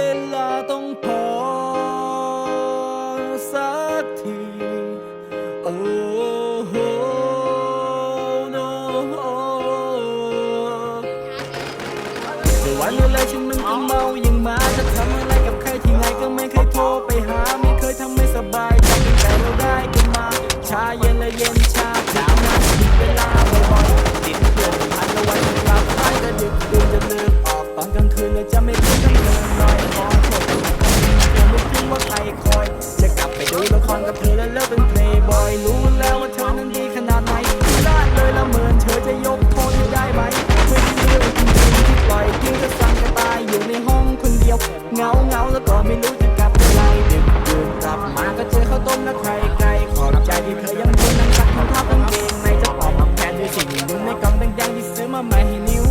เวลาต้องพอสักทีโอ้โหโนแต่วันเลยฉันมันก็เมาอย่างมาจะทำอะไรกับใครที่ไหนก็ไม่เคยโทรไปหา ไปดูละครกับเธอแล้วเลิกเป็นเพลย์บอยรู้แล้วว่าเธอนั้นดีขนาดไหนพลาดเลยละเมินเธอจะยกโทษให้ได้ไหมไม่ได้เรื่องจริงๆที่ปล่อยทิ้งก็สั่งกระตายอยู่ในห้องคนเดียวเหงาเหงาแล้วก็ไม่รู้จะกลับเมื่อไหรดึกดื่นกลับมาก็เจอข้าวต้มและไข่ไก่ขอบใจที่เธอยังคงนั่งซักรองเท้ากางเกงในจะตอบแทนด้วยสิ่งหนึ่งในกล่องแดงๆที่ซื้อมาใหม่ให้นิ้ว